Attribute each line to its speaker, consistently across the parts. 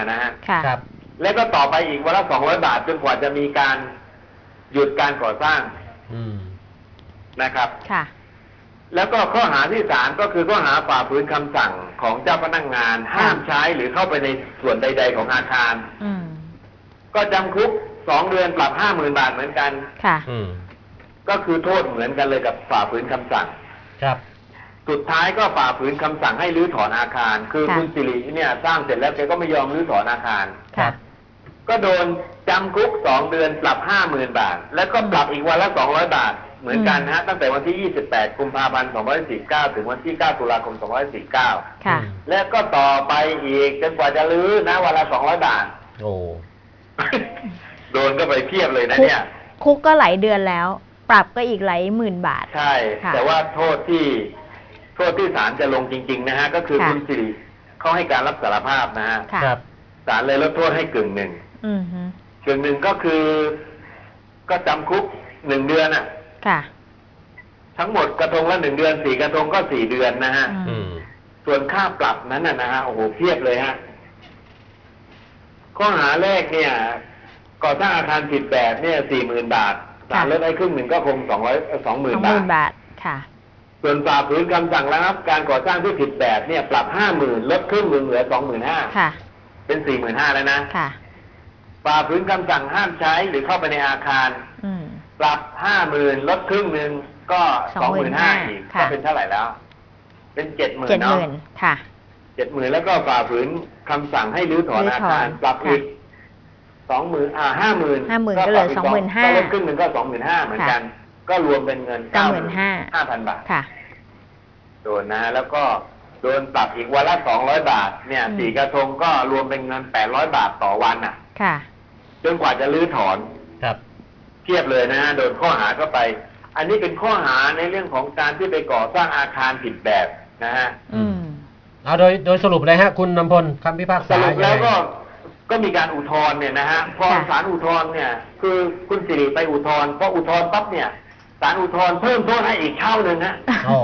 Speaker 1: นะฮะ
Speaker 2: ค่ะ
Speaker 3: ครับ
Speaker 1: แล้วก็ต่อไปอีกวันละสองร้อยบาทจนกว่าจะมีการหยุดการก่อสร้าง
Speaker 3: อืม
Speaker 1: นะครับ
Speaker 2: ค่ะ
Speaker 1: แล้วก็ข้อหาที่สามก็คือข้อหาฝ่าฝืนคำสั่งของเจ้าพนักงาน ห้ามใช้หรือเข้าไปในส่วนใด ๆ ของอาคาร
Speaker 2: อืม
Speaker 1: ก็จำคุกสองเดือนปรับห้าหมื่นบาทเหมือนกัน
Speaker 2: ค่ะ
Speaker 3: อืม
Speaker 1: ก็คือโทษเหมือนกันเลยกับฝ่าฝืนคำสั่ง
Speaker 3: ครับ
Speaker 1: สุดท้ายก็ฝ่าฝืนคำสั่งให้รื้อถอนอาคาร คือ
Speaker 2: ค่ะ
Speaker 1: คุณสิริเนี่ยสร้างเสร็จแล้วแกก็ไม่ยอมรื้อถอนอาคาร
Speaker 3: ครั
Speaker 2: ค่ะ
Speaker 3: บ
Speaker 1: ก็โดนจำคุกสองเดือนปรับห้าหมื่นบาท แล้วก็ปรับอีกวันละสองร้อยบาท เหมือนกันนะฮะตั้งแต่วันที่ 28 กุมภาพันธ์2549 ถึงวันที่ 9 ตุลาคม 2549
Speaker 2: ค่ะ
Speaker 3: อืม
Speaker 1: และก็ต่อไปอีกจนกว่าจะรื้อนะวันละ200 บาท
Speaker 3: โอ้
Speaker 1: โดนก็ไปเพียบเลยนะ
Speaker 2: คุก
Speaker 1: เนี่ย
Speaker 2: คุกก็หลายเดือนแล้ว ปรับก็อีกหลายหมื่นบาท
Speaker 1: ใช่
Speaker 2: ค่ะ
Speaker 1: แต่ว่าโทษที่ โทษที่ศาลจะลงจริง ๆ นะฮะก็คือ
Speaker 2: ค่ะ
Speaker 1: คุณสิริเขาให้การรับสารภาพนะฮะ
Speaker 2: ค่ะ
Speaker 3: ครับ
Speaker 1: ศาลเลยลดโทษให้กึ่งหนึ่ง
Speaker 2: อืมฮึ
Speaker 1: กึ่งหนึ่งก็คือ ก็จำคุกหนึ่งเดือนอะ
Speaker 2: ค่ะ
Speaker 1: ทั้งหมดกระทงละหนึ่งเดือนสี่กระทงก็สี่เดือนนะฮะ
Speaker 2: อื
Speaker 3: อืม
Speaker 1: ส่วนค่าปรับนั้นนะนะฮะโอ้โหเพียบเลยฮะข้อหาแรกเนี่ย ก่อสร้างอาคารผิดแบบเนี่ยสี่หมื่นบาทศาลลดให้ครึ่งหนึ่งก็คงสองร้อยสองหมื่
Speaker 2: ส
Speaker 1: น
Speaker 2: องห
Speaker 1: บา
Speaker 2: มื่
Speaker 1: ท
Speaker 2: นบาทค่ะ
Speaker 1: ส่วนฝ่าฝืนคำสั่งระงับการก่อสร้างที่ผิดแบบเนี่ยปรับห้าหมื่นลดครึ่งหนึ่งเหลือสองหมื่นห้า
Speaker 2: ค่ะ
Speaker 1: เป็นสี่หมื่นห้าแล้วนะ
Speaker 2: ค่ะ
Speaker 1: ฝ่าฝืนคำสั่งห้ามใช้หรือเข้าไปในอาคาร
Speaker 2: อืม
Speaker 1: ปรับห้าหมื่นลดครึ่งหนึ่งก็สองหมื่นห้า
Speaker 2: 25,000
Speaker 1: อีก
Speaker 2: ค่ะ
Speaker 1: ก็เป็นเท่าไหร่แล้ว เป็นเจ็ดหมื่น
Speaker 2: เจ็ดห
Speaker 1: เนาะ
Speaker 2: มื่นค่ะ
Speaker 1: เจ็ดหมื่นแล้วก็ฝ่าฝืนคำสั่งให้รื้อถอน
Speaker 2: รื้อ
Speaker 1: อา
Speaker 2: ถอน
Speaker 1: คาร ปรับอีกสองหมื่นอ่าห้าหมื่น
Speaker 2: 50,000ก็เหลือ25,000
Speaker 1: ก็ลดครึ่งหนึ่งก็สองหมื่นห้าเหมือนกัน ก็รวมเป็นเงิน
Speaker 2: เก้าหมื่นห้า
Speaker 1: ห้าพันบาท
Speaker 2: ค่ะ
Speaker 1: โดนนะ แล้วก็โดนปรับอีกวันละสองร้อยบาท เนี่ย
Speaker 2: อืม
Speaker 1: สี่กระทงก็รวมเป็นเงินแปดร้อยบาทต่อวันอะ
Speaker 2: ค่ะ
Speaker 1: จนกว่าจะรื้อถอน
Speaker 3: ครับ
Speaker 1: เทียบเลยนะฮะโดนข้อหาเข้าไป อันนี้เป็นข้อหาในเรื่องของการที่ไปก่อสร้างอาคารผิดแบบนะฮะ
Speaker 2: อืม
Speaker 3: เอาโดยโดยสรุปเลยฮะ คุณนำพลคำพิพาก
Speaker 1: ส
Speaker 3: ษา
Speaker 1: รุปแล้วก็
Speaker 3: ยังไง
Speaker 1: ก็มีการอุทธรณ์เนี่ยนะฮะพอ
Speaker 2: ค่ะ
Speaker 1: ศาลอุทธรณ์เนี่ย คือคุณสิริไปอุทธรณ์พออุทธรณ์ปั๊บเนี่ย ศาลอุทธรณ์เพิ่มโทษให้อีกเท่าหนึ่งฮะ
Speaker 3: อ๋อ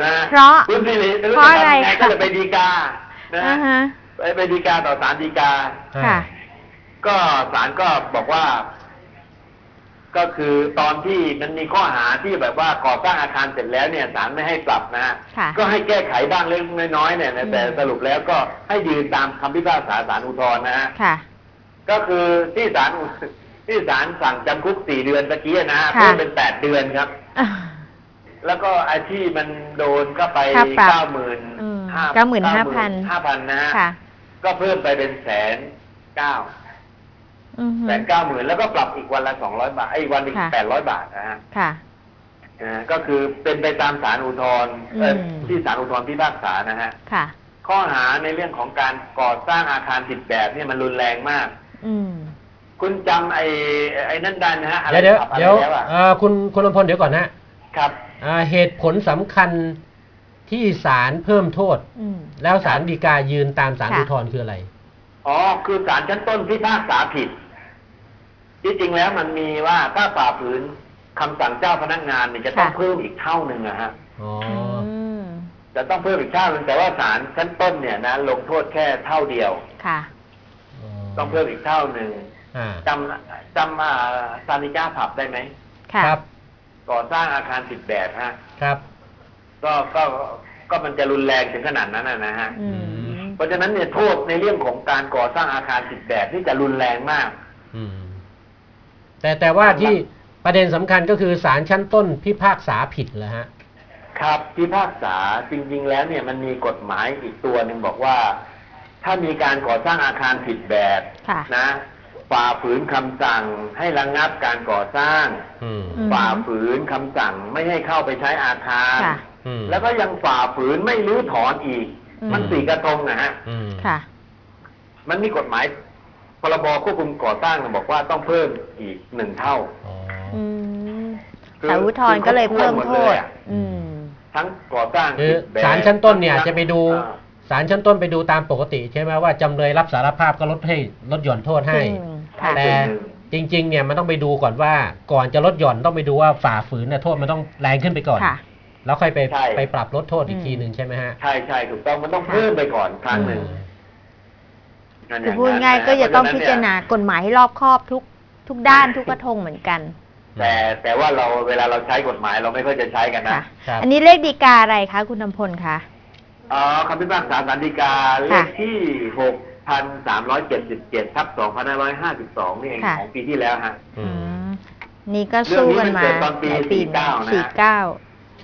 Speaker 1: นะฮะ
Speaker 2: เพราะ
Speaker 1: คุณสิริ
Speaker 2: เพราะอะไร
Speaker 1: จทำยังไง
Speaker 2: คะ
Speaker 1: ก็เลยไปดีกานะ
Speaker 2: อ่า
Speaker 1: ฮะ
Speaker 2: ฮะ
Speaker 1: ไปไปดีกาต่อศาลดีกา
Speaker 2: ค่ะ
Speaker 1: ก็ศาลก็บอกว่า ก็คือตอนที่มันมีข้อหาที่แบบว่าก่อสร้างอาคารเสร็จแล้วเนี่ยศาลไม่ให้ปรับนะฮะ
Speaker 2: ค่ะ
Speaker 1: ก็ให้แก้ไขบ้างเล็กน้อยๆเนี่ยนะแต่
Speaker 2: อืม
Speaker 1: สรุปแล้วก็ให้ยืนตามคำพิพากษาศาลอุทธรณ์นะฮะ
Speaker 2: ค่ะ
Speaker 1: ก็คือที่ศาลอุ ที่ศาลสั่งจำคุกสี่เดือนตะกี้นะฮะ
Speaker 2: ค่ะ
Speaker 1: เพิ่มเป็นแปดเดือนครับ
Speaker 2: อ่า
Speaker 1: แล้วก็อาที่มันโดนก็ไป
Speaker 2: ค่าปรับ
Speaker 1: เก้าหมื่น
Speaker 2: อืม
Speaker 1: ห้า
Speaker 2: 95,000
Speaker 1: ห้าพันนะฮะ
Speaker 2: ค่ะ
Speaker 1: ก็เพิ่มไปเป็นแสนเก้า
Speaker 2: อือฮึ
Speaker 1: แสนเก้าหมื่นแล้วก็ปรับอีกวันละสองร้อยบาทไอ้ยวันอีก
Speaker 2: ค่ะ
Speaker 1: แปดร้อยบาทนะฮะ
Speaker 2: ค่ะ
Speaker 1: อ่าก็คือเป็นไปตามศาลอุทธรณ์เอ่ออ
Speaker 2: ม
Speaker 1: ที่ศาลอุทธรณ์พิพากษานะฮะ
Speaker 2: ค่ะ
Speaker 1: ข้อหาในเรื่องของการก่อสร้างอาคารผิดแบบเนี่ยมันรุนแรงมาก
Speaker 2: อืม
Speaker 1: คุณจำไอ้ไอ้นั่นได้นะฮะอะไร
Speaker 3: เดี๋ยวเดี๋ยว
Speaker 1: ขับอะไร
Speaker 3: เดี๋ยว
Speaker 1: แล้วอะ
Speaker 3: เอ่อคุณคุณนำพลเดี๋ยวก่อนนะ
Speaker 1: ครับ
Speaker 3: อ่าเหตุผลสำคัญที่ศาลเพิ่มโทษ
Speaker 2: อืม
Speaker 3: แล้วศาลฎีกายืนตามศาล
Speaker 2: ค่ะ
Speaker 3: อุทธรณ์คืออะไร
Speaker 1: อ๋อ คือศาลชั้นต้นพิพากษาผิด ที่จริงแล้วมันมีว่าถ้าฝ่าฝืนคำสั่งเจ้าพนักงานเนี่ยจะต้อง
Speaker 2: ค่ะ
Speaker 1: เพิ่มอีกเท่าหนึ่งนะฮะ
Speaker 3: อ๋อ
Speaker 2: อืม
Speaker 1: จะต้องเพิ่มอีกเท่าหนึ่งแต่ว่าศาลชั้นต้นเนี่ยนะลงโทษแค่เท่าเดียว
Speaker 2: ค่ะ
Speaker 1: ต้องเพิ่มอีกเท่าหนึ่ง
Speaker 3: อ่า
Speaker 1: จำจำอ่าซานิก้าผับได้ไหม
Speaker 2: ค่ะ
Speaker 3: ครับ
Speaker 1: ก่อสร้างอาคารผิดแบบฮะ
Speaker 3: ครับ
Speaker 1: ก็ก็ก็มันจะรุนแรงถึงขนาดนั้นนะนะฮะ
Speaker 2: อืม
Speaker 1: เพราะฉะนั้นเนี่ยโทษในเรื่องของการก่อสร้างอาคารผิดแบบนี่จะรุนแรงมาก
Speaker 3: อืม แต่แต่ว่าที่ประเด็นสำคัญก็คือศาลชั้นต้นพิพากษาผิดเหรอฮะ
Speaker 1: ครับพิพากษาจริง ๆ แล้วเนี่ยมันมีกฎหมายอีกตัวหนึ่งบอกว่า ถ้ามีการก่อสร้างอาคารผิดแบบ
Speaker 2: ค่ะ
Speaker 1: นะ ฝ่าฝืนคำสั่งให้ระงงับการก่อสร้าง
Speaker 3: อืม
Speaker 2: อืม
Speaker 1: ฝ่าฝืนคำสั่งไม่ให้เข้าไปใช้อาคาร
Speaker 2: ค่ะ
Speaker 3: อืม
Speaker 1: แล้วก็ยังฝ่าฝืนไม่รื้อถอนอีก
Speaker 2: อืม
Speaker 1: มันสี่กระทงนะฮะ
Speaker 3: อืม
Speaker 2: ค่ะ
Speaker 1: มันมีกฎหมายพรบควบคุมก่อสร้างบอกว่าต้องเพิ่มอีกหนึ่งเท่า
Speaker 3: อ๋อ
Speaker 2: อืม
Speaker 1: คือ
Speaker 2: สาวุทธรณ์ก็เลยเพิ่มโทษ
Speaker 1: คือครบถ้วนหมดเลยอะ
Speaker 2: อืม
Speaker 1: ทั้งก่อสร้าง
Speaker 3: คือ
Speaker 1: ผิดแบบ
Speaker 3: ศาลชั้นต้นเนี่ย
Speaker 1: ทั้ง
Speaker 3: จะไปดู
Speaker 1: อ่า
Speaker 3: ศาลชั้นต้นไปดูตามปกติ ใช่ไหมว่าจำเลยรับสารภาพก็ลดให้ลดหย่อนโทษให้
Speaker 2: อืม ค่ะ
Speaker 3: แต่จริงๆเนี่ยมันต้องไปดูก่อนว่าก่อนจะลดหย่อนต้องไปดูว่าฝ่าฝืนเนี่ยโทษมันต้องแรงขึ้นไปก่อน
Speaker 2: ค่ะ
Speaker 3: แล้วค่อยไป
Speaker 1: ใช่
Speaker 3: ไปปรับลดโทษอีก
Speaker 2: อืม
Speaker 3: ทีหนึ่งใช่ไหมฮะ
Speaker 1: ใช่ใช่ถูกต้องมันต้องเพิ่มไปก่อนครั้งหนึ่ง
Speaker 3: อืม
Speaker 1: นั่น
Speaker 2: คือ
Speaker 1: อ
Speaker 2: พูด
Speaker 1: นั้น
Speaker 2: ง่าย
Speaker 1: น
Speaker 2: ก็จะต้อง
Speaker 1: เพ
Speaker 2: พิ
Speaker 1: ฉ
Speaker 2: จารณากฎหมายให้รอบคอบทุกทุกด้านทุกกระทงเหมือนกัน
Speaker 1: แต่แต่ว่าเราเวลาเราใช้กฎหมายเราไม่ค่อยจะใช้กันนะ
Speaker 2: ค่ะ
Speaker 3: ครับ
Speaker 2: อันนี้เลขดีกาอะไรคะคุณนำพลคะ
Speaker 1: อ๋อคำพิพากษาศาลฎีกาเล
Speaker 2: ค่ะ
Speaker 1: ขที่หก พันสามร้อยเจ็ดสิบเจ็ดทับสองพันห้าร้อยห้าสิบสองนี่เอง
Speaker 2: ค่ะ
Speaker 1: ของปีที่แล้วฮะ
Speaker 3: อื
Speaker 2: อื
Speaker 3: ม
Speaker 2: มนี่ก็สู้กันมา
Speaker 1: เรื่องนี้มันเกิดตอนปี
Speaker 2: หลายปี
Speaker 1: 49นะ
Speaker 2: สี่เก้า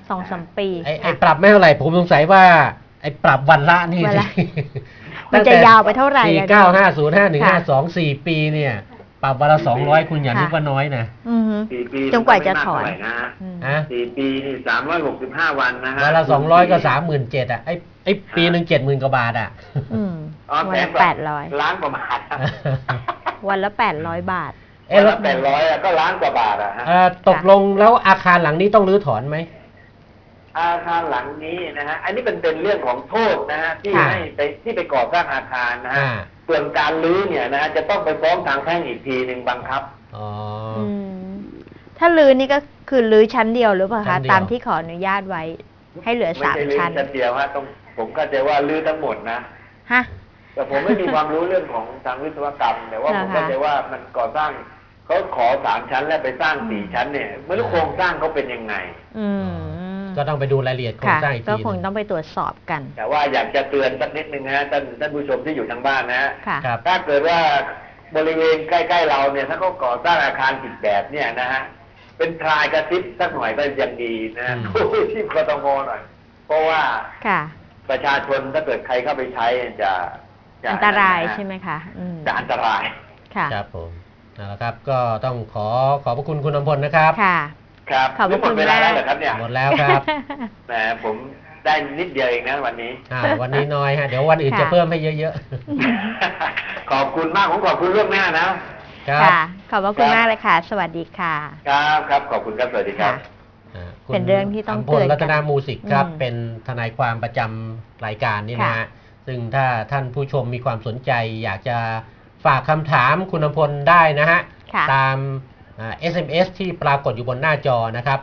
Speaker 2: สองสามปี
Speaker 3: ไอ้ไอ้
Speaker 2: ค่ะ
Speaker 3: ปรับไม่เท่าไหร่ผมสงสัยว่า ไอ้ปรับวันละนี่
Speaker 2: วันละ
Speaker 3: สิ
Speaker 2: มันจะยาวไปเท่าไหร่
Speaker 3: สี่
Speaker 2: อะ
Speaker 3: เก้าห้าศูนย์ห้าหนึ่งห้า
Speaker 2: ค่ะ
Speaker 3: สองสี่ปีเนี่ย ปรับวันละสองร้อยคุณอย่า
Speaker 2: ค่ะ
Speaker 3: นึกว่าน้อยนะ
Speaker 2: อือฮึ
Speaker 1: สี่ปี
Speaker 2: จนกว่าจะถอน
Speaker 1: มัไม่มากเท่าไหร่นะฮะ
Speaker 2: อืม
Speaker 3: ฮะ
Speaker 1: สี่ปีนี่สามร้อยหกสิบห้าวันนะฮะ
Speaker 3: วันละสองร้อยก็สามหมื่นเจ็ดอะไอ้ไอ้ปีหนึ่งเจ็ดหมื่นกว่าบาทอะ
Speaker 2: อืม
Speaker 1: อ๋อ
Speaker 2: วัน
Speaker 1: ส
Speaker 2: ละ
Speaker 1: นกว่า
Speaker 2: แปดร้อย
Speaker 1: ล้านกว่าบาท
Speaker 2: วันละแปดร้อยบาท
Speaker 3: เอ๊ะ
Speaker 1: วัน
Speaker 3: แล้ว
Speaker 1: ละแปดร้อยก็ล้านกว่าบาทอะฮะ
Speaker 3: เอ่อตกลงแล้วอาคารหลังนี้ต้องรื้อถอนไหม
Speaker 1: อาคารหลังนี้นะฮะ อันนี้เป็นเป็นเรื่องของโทษนะฮะที่
Speaker 3: ค่ะ
Speaker 1: ให้ไปที่ไปก่อสร้างอาคารนะฮะ
Speaker 3: อ่า
Speaker 1: ส่วนการรื้อเนี่ยนะฮะจะต้องไปฟ้องทางแพ่งอีกทีหนึ่งบังคับ
Speaker 3: อ๋ออ
Speaker 2: อืมถ้าลื้อนี่ก็คือลื้อชั้นเดียวหรือเปล่า
Speaker 3: ชั้
Speaker 2: คะ
Speaker 3: นเดียว
Speaker 2: ตามที่ขออนุญาตไว้ ให้เหลือ
Speaker 1: ไม่
Speaker 2: สาม
Speaker 1: ใช่รื้อ
Speaker 2: ชั้น
Speaker 1: ชั้นเดียวฮะต้องผมเข้าใจว่ารื้อทั้งหมดนะ
Speaker 2: ฮะ
Speaker 1: แต่ผมไม่มีความรู้เรื่องของทางวิศวกรรม แต่ว่า
Speaker 2: เหร
Speaker 1: ผ
Speaker 2: อ
Speaker 1: ม
Speaker 2: คะ
Speaker 1: เข้าใจว่ามันก่อสร้างเขาขอสามชั้นแล้วไปสร้างสี่ชั้นเนี่ยไม่รู้โครงสร้างเขาเป็นยังไง
Speaker 2: อืม
Speaker 3: ก็ต้องไปดูรายละเอียดโครง
Speaker 2: ค่ะ
Speaker 3: สร้างอีก
Speaker 2: ก็
Speaker 3: ที
Speaker 2: คง
Speaker 3: หนึ่ง
Speaker 2: ต้องไปตรวจสอบกัน
Speaker 1: แต่ว่าอยากจะเตือนสักนิดนึงนะฮะท่านท่านผู้ชมที่อยู่ทางบ้านนะฮะ
Speaker 2: ค่ะ
Speaker 3: ครับ
Speaker 1: ถ้าเกิดว่าบริเวณใกล้ ๆ เราเนี่ยถ้าเขาก่อสร้างอาคารผิดแบบเนี่ยนะฮะเป็นทรายกระซิบสักหน่อยก็ยังดีนะฮะ
Speaker 3: อืม
Speaker 1: ดูที่กทมหน่อย เพราะว่า
Speaker 2: ค่ะ
Speaker 1: ประชาชนถ้าเกิดใครเข้าไปใช้จะจะ
Speaker 2: อันตรายะ
Speaker 1: ฮะ
Speaker 2: ใช่ไหมคะอืม
Speaker 1: จะอันตราย
Speaker 2: ค่ะ
Speaker 3: ครับผมนั่นแหละครับ ก็ต้องขอขอบพระคุณคุณอำพลนะครับ
Speaker 2: ค่ะ
Speaker 1: ครับ
Speaker 2: ขอบพระ
Speaker 1: นี่หมด
Speaker 2: คุณ
Speaker 1: เวลามา
Speaker 2: ก
Speaker 1: แล้วเหรอครับเนี่ย
Speaker 3: หมดแล้วครับ
Speaker 1: แหมผมได้นิดเดียวเองนะวันนี้
Speaker 3: อ่าวันนี้น้อยฮะ เดี๋ยววันอื่น
Speaker 2: ค่ะ
Speaker 3: จะเพิ่มให้เยอะ
Speaker 1: ขอบคุณมากผมขอบคุณล่วงหน้านะ
Speaker 3: ๆ ครับ
Speaker 2: ค่ะ ขอบพระคุณ
Speaker 1: ครับ
Speaker 2: มากเลยค่ะ สวัสดีค่ะ
Speaker 1: ครับครับขอบคุณครับสวัสดีครับ
Speaker 2: ค่ะ
Speaker 3: อ่าคุณ
Speaker 2: เป็นเรื่องที่ต้อง
Speaker 3: พล
Speaker 2: เตือนกัน
Speaker 3: รัตนามูสิกครับ
Speaker 2: อืม
Speaker 3: เป็นทนายความประจำรายการนี่นะ
Speaker 2: ค่ะ
Speaker 3: ฮะ ซึ่งถ้าท่านผู้ชมมีความสนใจ อยากจะฝากคำถามคุณอำพลได้นะฮะ
Speaker 2: ค่ะ
Speaker 3: ตามอ่า SMS ที่ปรากฏอยู่บนหน้าจอนะครับ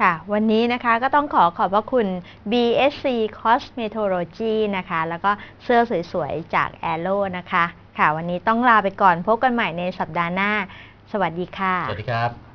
Speaker 2: ค่ะ วันนี้นะคะก็ต้องขอขอบพระคุณ BSC Cosmetology นะคะ แล้วก็เสื้อสวยๆ จาก a r r o นะคะ ค่ะ วันนี้ต้องลาไปก่อนพบกันใหม่ในสัปดาห์หน้า สวัสดีค่ะ
Speaker 3: สวัสดีครับ